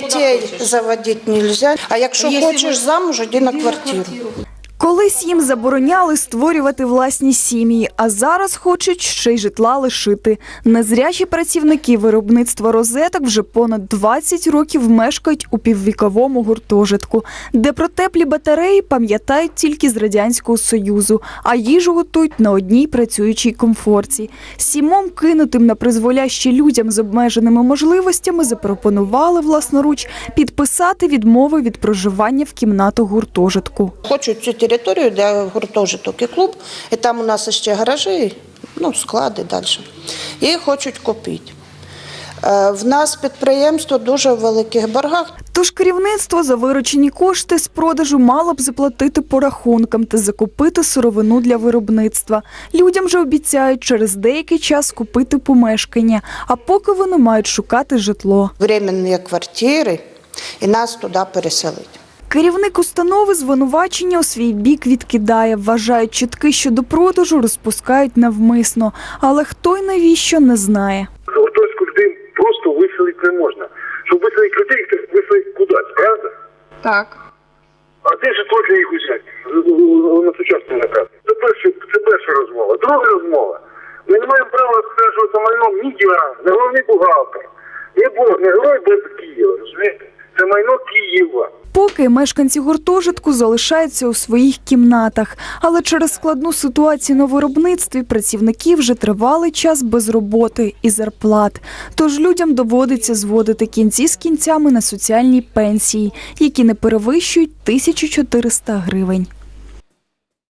Дітей заводити нельзя. А якщо Якщо хочеш замуж, іди на квартиру. Колись їм забороняли створювати власні сім'ї, а зараз хочуть ще й житла лишити. Незрячі працівники виробництва розеток вже понад 20 років мешкають у піввіковому гуртожитку, де про теплі батареї пам'ятають тільки з радянського союзу, а їжу готують на одній працюючій комфорці. Сімом кинутим на призволяще людям з обмеженими можливостями запропонували власноруч підписати відмови від проживання в кімнату гуртожитку. Хочуть територію, де гуртожиток і клуб, і там у нас ще гаражі, ну, склади далі. І хочуть купити. Е, В нас підприємство дуже в великих боргах. Тож керівництво за виручені кошти з продажу мало б заплатити по рахункам та закупити сировину для виробництва. Людям же обіцяють через деякий час купити помешкання, а поки вони мають шукати житло. Временні квартири і нас туди переселити. Керівник установи звинувачення у свій бік відкидає, вважають чутки щодо продажу, розпускають навмисно, але хто й навіщо не знає. Гуртожитку людей просто виселити не можна. Щоб виселити людей, їх треба виселити кудись, правда? Так. А де житло для їх взяти? На сучасному наказі. Це перша, це перша розмова. Друга розмова. Ми не маємо права розкажувати майном ні я, не головний бухгалтер, ні Бог, не герой Б Києва, розумієте? Поки мешканці гуртожитку залишаються у своїх кімнатах, але через складну ситуацію на виробництві працівники вже тривалий час без роботи і зарплат. Тож людям доводиться зводити кінці з кінцями на соціальні пенсії, які не перевищують 1400 гривень.